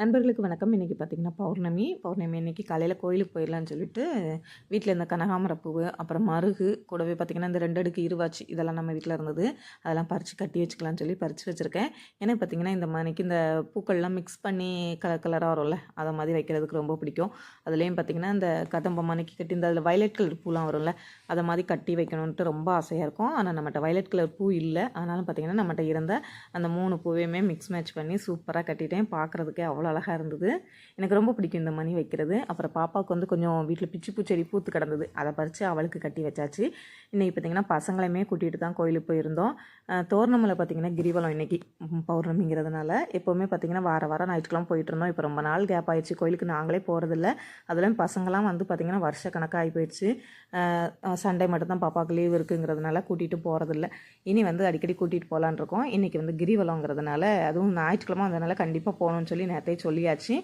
நண்பர்களுக்கு வணக்கம். இன்றைக்கி பார்த்திங்கன்னா பௌர்ணமி. பௌர்ணமி அன்னைக்கு காலையில் கோயிலுக்கு போயிடலான்னு சொல்லிட்டு வீட்டில் இந்த கனகாமர பூவு அப்புறம் மருகு கூடவே பார்த்திங்கன்னா இந்த ரெண்டு அடுக்கு இருவாச்சி இதெல்லாம் நம்ம வீட்டில் இருந்தது. அதெல்லாம் பறித்து கட்டி வச்சுக்கலாம்னு சொல்லி பறித்து வச்சுருக்கேன். ஏன்னா பார்த்திங்கன்னா இந்த மணிக்கு இந்த பூக்கள்லாம் மிக்ஸ் பண்ணி கலர் கலராக வரும்ல அதை மாதிரி வைக்கிறதுக்கு ரொம்ப பிடிக்கும். அதுலேயும் பார்த்திங்கன்னா இந்த கதம்ப மணிக்கு கட்டி இந்த அதில் வயலட் கலர் பூலாம் வரும்ல அதை மாதிரி கட்டி வைக்கணுன்ட்டு ரொம்ப ஆசையாக இருக்கும். ஆனால் நம்மகிட்ட வயலட் கலர் பூ இல்லை. ஆனாலும் பார்த்திங்கன்னா நம்மகிட்ட இருந்த அந்த மூணு பூவையுமே மிக்ஸ் மேட்ச் பண்ணி சூப்பராக கட்டிட்டேன். பார்க்குறதுக்கே அவ்வளோ அழகாக இருந்தது. எனக்கு ரொம்ப பிடிக்கும் இந்த மணி வைக்கிறது. அப்புறம் பாப்பாவுக்கு வந்து கொஞ்சம் வீட்டில் பிச்சு பூச்செடி பூத்து கிடந்தது. அதை பறித்து அவளுக்கு கட்டி வச்சாச்சு. இன்றைக்கி பார்த்திங்கன்னா பசங்களையுமே கூட்டிகிட்டு தான் கோயிலுக்கு போயிருந்தோம். அஹ் தோரணமலை பார்த்திங்கன்னா கிரிவலம் இன்றைக்கி பௌர்ணமிங்கிறதுனால எப்போவுமே பார்த்திங்கன்னா வார வாரம் ஞாயிற்றுக்கிழமை போயிட்டு இருந்தோம். இப்போ ரொம்ப நாள் கேப் ஆயிடுச்சு. கோயிலுக்கு நாங்களே போகிறதில்ல அதெல்லாம் பசங்களாம் வந்து பார்த்திங்கன்னா வருஷ கணக்காகி போயிடுச்சு. சண்டே மட்டும்தான் பாப்பாவுக்கு லீவ் இருக்குங்கிறதுனால கூட்டிகிட்டு போகிறதில்ல இனி வந்து அடிக்கடி கூட்டிகிட்டு போகலான் இருக்கோம் இன்றைக்கி வந்து கிரிவலங்கிறதுனால அதுவும் ஞாயிற்றுக்கிழமை அதனால் கண்டிப்பாக போகணும்னு சொல்லி நேரத்தை சொல்லியாச்சு.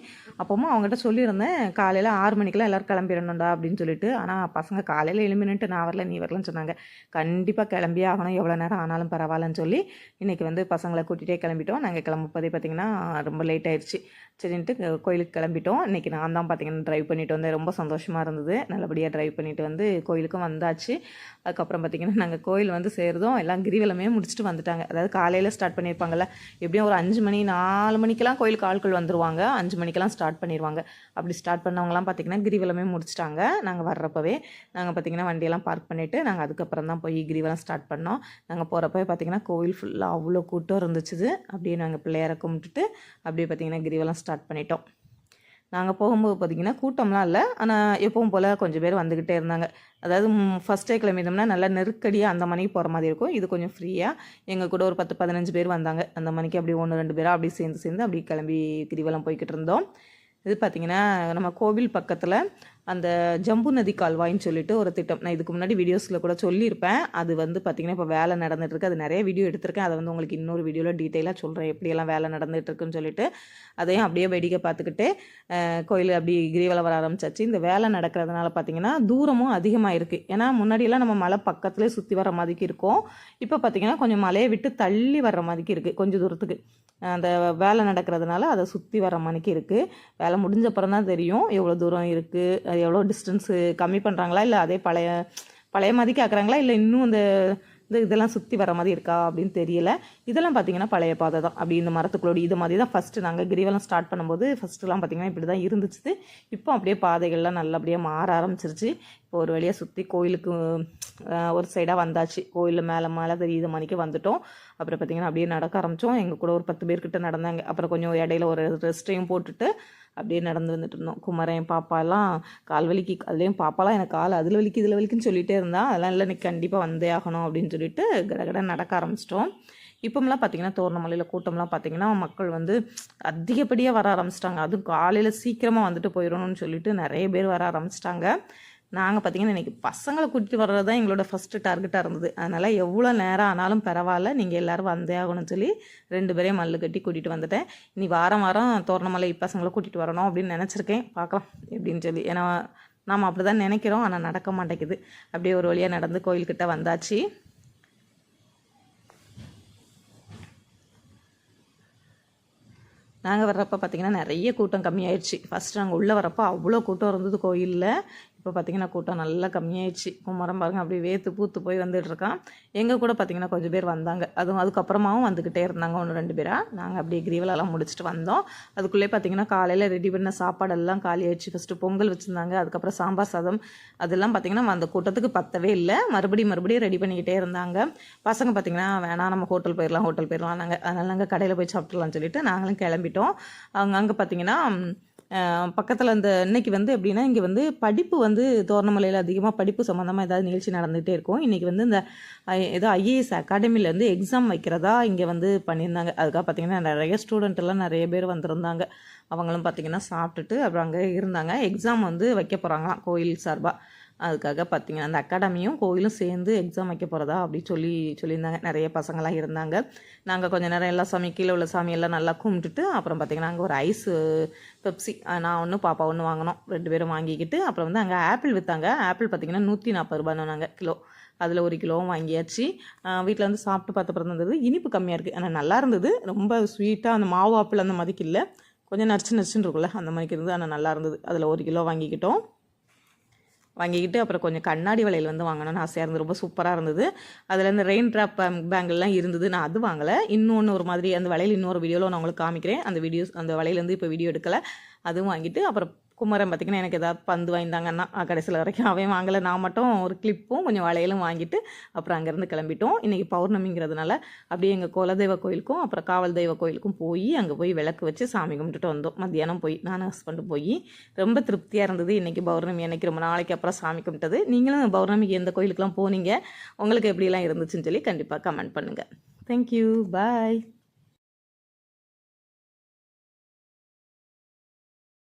அப்போமா அவங்ககிட்ட சொல்லியிருந்தேன் காலையில் ஆறு மணிக்கெல்லாம் எல்லோரும் கிளம்பிடணும்டா அப்படின்னு சொல்லிட்டு. ஆனால் பசங்க காலையில் எழுமினுட்டு நான் வரல நீ வரலன்னு சொன்னாங்க. கண்டிப்பாக கிளம்பியே ஆகணும். எவ்வளோ நேரம் ஆனாலும் பரவாயில்லன்னு சொல்லி இன்றைக்கி வந்து பசங்களை கூட்டிகிட்டே கிளம்பிட்டோம். நாங்கள் கிளம்பும்போதே பார்த்திங்கன்னா ரொம்ப லேட் ஆயிடுச்சு. சரின்ட்டு கோயிலுக்கு கிளம்பிட்டோம். இன்றைக்கி நான் தான் பார்த்திங்கன்னா ட்ரைவ் பண்ணிட்டு வந்தேன். ரொம்ப சந்தோஷமாக இருந்தது. நல்லபடியாக ட்ரைவ் பண்ணிட்டு வந்து கோயிலுக்கும் வந்தாச்சு. அதுக்கப்புறம் பார்த்திங்கன்னா நாங்கள் கோயில் வந்து சேர்றதும் எல்லாம் கிரிவலமே முடிச்சுட்டு வந்துட்டாங்க. அதாவது காலையில் ஸ்டார்ட் பண்ணியிருப்பாங்கல்ல எப்படியும் ஒரு அஞ்சு மணி நாலு மணிக்கெல்லாம் கோயிலுக்கு ஆட்கள் போவாங்க. அஞ்சு மணிக்கெல்லாம் ஸ்டார்ட் பண்ணிடுவாங்க அப்படி ஸ்டார்ட் பண்ணவங்கலாம் பார்த்திங்கன்னா கிரிவலமே முடிச்சிட்டாங்க. நாங்கள் வர்றப்பவே நாங்கள் பார்த்திங்கன்னா வண்டியெல்லாம் பார்க் பண்ணிவிட்டு நாங்கள் அதுக்கப்புறம் தான் போய் கிரிவலம் ஸ்டார்ட் பண்ணோம். நாங்கள் போகிறப்பவே பார்த்திங்கன்னா கோவில் ஃபுல்லாக அவ்வளோ கூட்டம் இருந்துச்சு அப்படியே நாங்கள் பிள்ளையார கும்பிட்டுட்டு அப்படியே பார்த்திங்கன்னா கிரிவலம் ஸ்டார்ட் பண்ணிட்டோம். நாங்கள் போகும்போது பார்த்திங்கன்னா கூட்டம்லாம் இல்லை. ஆனால் எப்பவும் போல் கொஞ்சம் பேர் வந்துக்கிட்டே இருந்தாங்க. அதாவது ஃபஸ்ட்டே கிளம்பிட்டோம்னா நல்லா நெருக்கடியாக அந்த மணிக்கு போகிற மாதிரி இருக்கும். இது கொஞ்சம் ஃப்ரீயாக எங்கள் கூட ஒரு பத்து பதினஞ்சு பேர் வந்தாங்க. அந்த மணிக்கு அப்படி ஒன்று ரெண்டு பேராக அப்படி சேர்ந்து சேர்ந்து அப்படி கிளம்பி கிரிவலம் போய்கிட்டு இருந்தோம். இது பார்த்திங்கன்னா நம்ம கோவில் பக்கத்தில் அந்த ஜம்பு நதி கால்வாய்ன்னு சொல்லிட்டு ஒரு திட்டம். நான் இதுக்கு முன்னாடி வீடியோஸில் கூட சொல்லியிருப்பேன். அது வந்து பார்த்திங்கன்னா இப்போ வேலை நடந்துகிட்ருக்கு அது நிறைய வீடியோ எடுத்திருக்கேன். அதை வந்து உங்களுக்கு இன்னொரு வீடியோவில் டீட்டெயிலாக சொல்கிறேன் எப்படியெல்லாம் வேலை நடந்துகிட்ருக்குன்னு சொல்லிட்டு. அதையும் அப்படியே வேடிக்கை பார்த்துக்கிட்டு கோயில் அப்படி கிரிவலம் வர ஆரம்பிச்சாச்சு. இந்த வேலை நடக்கிறதுனால பார்த்திங்கன்னா தூரமும் அதிகமாக இருக்குது ஏன்னா முன்னாடியெல்லாம் நம்ம மலை பக்கத்துலேயே சுற்றி வர மாதிரிக்கு இருக்கும். இப்போ பார்த்திங்கன்னா கொஞ்சம் மலையை விட்டு தள்ளி வர்ற மாதிரிக்கு இருக்குது கொஞ்சம் தூரத்துக்கு. அந்த வேலை நடக்கிறதுனால அதை சுற்றி வர மாதிரிக்கு இருக்குது வேலை முடிஞ்ச அப்புறம் தான் தெரியும். எவ்வளோ தூரம் இருக்குது எவ்வளோ டிஸ்டன்ஸு கம்மி பண்ணுறாங்களா இல்லை அதே பழைய பழைய மாதிரிக்கு ஆக்குறாங்களா இல்லை இன்னும் அந்த இந்த இதெல்லாம் சுற்றி வர மாதிரி இருக்கா? அப்படின்னு தெரியல. இதெல்லாம் பார்த்தீங்கன்னா பழைய பாதை தான். அப்படி இந்த மரத்துக்குள்ளோடி இது மாதிரி தான் ஃபஸ்ட்டு நாங்கள் கிரிவலம் ஸ்டார்ட் பண்ணும்போது ஃபஸ்ட்டுலாம் பார்த்தீங்கன்னா இப்படி தான் இருந்துச்சு. இப்போ அப்படியே பாதைகள்லாம் நல்லபடியாக மாற ஆரம்பிச்சிருச்சு. இப்போ ஒரு வழியாக சுற்றி கோயிலுக்கு ஒரு சைடாக வந்தாச்சு. கோயிலில் மேலே மேலே தெரியுது மணிக்கு வந்துட்டோம். அப்புறம் பார்த்தீங்கன்னா அப்படியே நடக்க ஆரம்பித்தோம் எங்கள் கூட ஒரு பத்து பேர்கிட்ட நடந்தாங்க. அப்புறம் கொஞ்சம் இடையில ஒரு ரெஸ்ட்டையும் போட்டுட்டு அப்படியே நடந்து வந்துட்டு இருந்தோம். குமரன் பாப்பாலாம் கால் வலிக்கு அதுலேயும் பாப்பாலாம் எனக்கு கால் அதில் வலிக்கு இதில் வலிக்குன்னு சொல்லிகிட்டே இருந்தா அதெல்லாம் இல்லை எனக்கு கண்டிப்பாக வந்தே ஆகணும் அப்படின்னு சொல்லிட்டு கடகட நடக்க ஆரம்பிச்சிட்டோம். இப்போம்லாம் பார்த்தீங்கன்னா தோரணமலையில் கூட்டம்லாம் பார்த்தீங்கன்னா மக்கள் வந்து அதிகப்படியாக வர ஆரம்பிச்சிட்டாங்க. அதுவும் காலையில் சீக்கிரமாக வந்துட்டு போயிடணும்னு சொல்லிட்டு நிறைய பேர் வர ஆரம்பிச்சிட்டாங்க. நாங்கள் பார்த்தீங்கன்னா இன்றைக்கி பசங்களை கூட்டிகிட்டு வர்றது தான் எங்களோட ஃபஸ்ட்டு டார்கெட்டாக இருந்தது. அதனால் எவ்வளோ நேரம் ஆனாலும் பரவாயில்ல நீங்கள் எல்லோரும் வந்தே ஆகணும்னு சொல்லி ரெண்டு பேரையும் மல்லு கட்டி கூட்டிகிட்டு வந்துட்டேன். இனி வாரம் வாரம் தோரணமலை பசங்களை கூட்டிகிட்டு வரணும் அப்படின்னு நினச்சிருக்கேன். பார்க்கலாம் எப்படின்னு சொல்லி. ஏன்னா நாம் அப்படி தான் நினைக்கிறோம் ஆனால் நடக்க மாட்டேங்குது. அப்படியே ஒரு வழியாக நடந்து கோயில்கிட்ட வந்தாச்சு. நாங்கள் வர்றப்போ பார்த்தீங்கன்னா நிறைய கூட்டம் கம்மியாயிடுச்சு ஃபஸ்ட்டு நாங்கள் உள்ளே வரப்போ அவ்வளோ கூட்டம் இருந்தது கோயிலில். இப்போ பார்த்தீங்கன்னா கூட்டம் நல்லா கம்மியாயிடுச்சு. மரம் பாருங்க அப்படியே வேத்து பூத்து போய் வந்துட்டு இருக்கான். எங்கள் கூட பார்த்தீங்கன்னா கொஞ்சம் பேர் வந்தாங்க. அதுவும் அதுக்கப்புறமாவும் வந்துக்கிட்டே இருந்தாங்க ஒன்று ரெண்டு பேராக நாங்கள் அப்படியே கிரீவலெல்லாம் முடிச்சுட்டு வந்தோம். அதுக்குள்ளே பார்த்தீங்கன்னா காலையில் ரெடி பண்ண சாப்பாடெல்லாம் காலி ஆயிடுச்சு ஃபஸ்ட்டு பொங்கல் வச்சுருந்தாங்க அதுக்கப்புறம் சாம்பார் சாதம். அதெல்லாம் பார்த்தீங்கன்னா அந்த கூட்டத்துக்கு பத்தவே இல்லை. மறுபடியும் மறுபடியும் ரெடி பண்ணிக்கிட்டே இருந்தாங்க. பசங்க பார்த்தீங்கன்னா வேணாம் நம்ம ஹோட்டல் போயிடலாம் ஹோட்டல் போயிடலாம் நாங்கள் அதனால் நாங்கள் கடையில் போய் சாப்பிட்லாம்னு சொல்லிட்டு நாங்களும் கிளம்பிட்டோம். அவங்க அங்கே பார்த்தீங்கன்னா பக்கத்தில் இந்த இன்னைக்கு வந்து எப்படின்னா இங்கே வந்து படிப்பு வந்து தோரணமலையில் அதிகமாக படிப்பு சம்மந்தமாக ஏதாவது நிகழ்ச்சி நடந்துகிட்டே இருக்கும். இன்றைக்கி வந்து இந்த ஐ- ஏதோ ஐஏஎஸ் அகாடமியில் வந்து எக்ஸாம் வைக்கிறதா இங்கே வந்து பண்ணியிருந்தாங்க. அதுக்காக பார்த்தீங்கன்னா நிறைய ஸ்டூடெண்ட் எல்லாம் நிறைய பேர் வந்திருந்தாங்க. அவங்களும் பார்த்தீங்கன்னா சாப்பிட்டுட்டு அப்புறம் அங்கே இருந்தாங்க. எக்ஸாம் வந்து வைக்க போகிறாங்களாம் கோயில் சார்பாக அதுக்காக பார்த்தீங்கன்னா அந்த அகாடமியும் கோயிலும் சேர்ந்து எக்ஸாம் வைக்க போகிறதா அப்படி சொல்லி சொல்லியிருந்தாங்க. நிறைய பசங்களாம் இருந்தாங்க. நாங்கள் கொஞ்சம் நேரம் எல்லா சாமி கீழே உள்ள சாமியெல்லாம் நல்லா கும்பிட்டுட்டு அப்புறம் பார்த்தீங்கன்னா அங்கே ஒரு ஐஸ் பெப்சி நான் ஒன்று பாப்பா ஒன்று வாங்கினோம். ரெண்டு பேரும் வாங்கிக்கிட்டு அப்புறம் வந்து அங்கே ஆப்பிள் விற்றாங்க ஆப்பிள் பார்த்தீங்கன்னா நூற்றி நாற்பது ரூபான்னு நாங்கள் கிலோ. அதில் ஒரு கிலோவும் வாங்கியாச்சு. வீட்டில் வந்து சாப்பிட்டு பார்த்த பிறகு இருந்தது இனிப்பு கம்மியாக இருக்குது ஆனால் நல்லா இருந்தது. ரொம்ப ஸ்வீட்டாக அந்த மாவு ஆப்பிள் அந்த மாதிரிக்கு இல்லை. கொஞ்சம் நச்சு நச்சுன்னு இருக்கும்ல அந்த மாதிரிக்கு இருந்தது. ஆனால் நல்லா இருந்தது. அதில் ஒரு கிலோ வாங்கிக்கிட்டோம். வாங்கிக்கிட்டு அப்புறம் கொஞ்சம் கண்ணாடி வளையல் வந்து வாங்கணும்னு ஆசையாக இருந்தது. ரொம்ப சூப்பராக இருந்தது. அதில் இந்த ரெயின் ட்ராப் பேங்கிள்லாம் இருந்தது. நான் அது வாங்கலை. இன்னொன்று ஒரு மாதிரி அந்த வளையல் இன்னொரு வீடியோவில் நான் உங்களுக்கு காமிக்கிறேன். அந்த வீடியோஸ் அந்த வளையலேருந்து இப்போ வீடியோ எடுக்கலை. அதுவும் வாங்கிட்டு அப்புறம் குமரன் பார்த்திங்கன்னா எனக்கு ஏதாவது பந்து வாங்கிட்டாங்கன்னா கடைசியில் வரைக்கும் அவன் வாங்கலை. நான் மட்டும் ஒரு கிளிப்பும் கொஞ்சம் வளையலும் வாங்கிட்டு அப்புறம் அங்கேருந்து கிளம்பிட்டோம். இன்றைக்கி பௌர்ணமிங்கிறதுனால அப்படியே எங்கள் குலதெய்வ கோயிலுக்கும் அப்புறம் காவல் தெய்வ கோயிலுக்கும் போய் அங்கே போய் விளக்கு வச்சு சாமி கும்பிட்டுட்டு வந்தோம். மத்தியானம் போய் நான் ஹஸ்பண்டு போய் ரொம்ப திருப்தியாக இருந்தது. இன்றைக்கி பௌர்ணமி அன்னைக்கு ரொம்ப நாளைக்கு அப்புறம் சாமி கும்பிட்டது. நீங்களும் பௌர்ணமிக்கு எந்த கோயிலுக்கெலாம் போனீங்க? உங்களுக்கு எப்படிலாம் இருந்துச்சுன்னு சொல்லி கண்டிப்பாக கமெண்ட் பண்ணுங்கள் தேங்க்யூ பாய்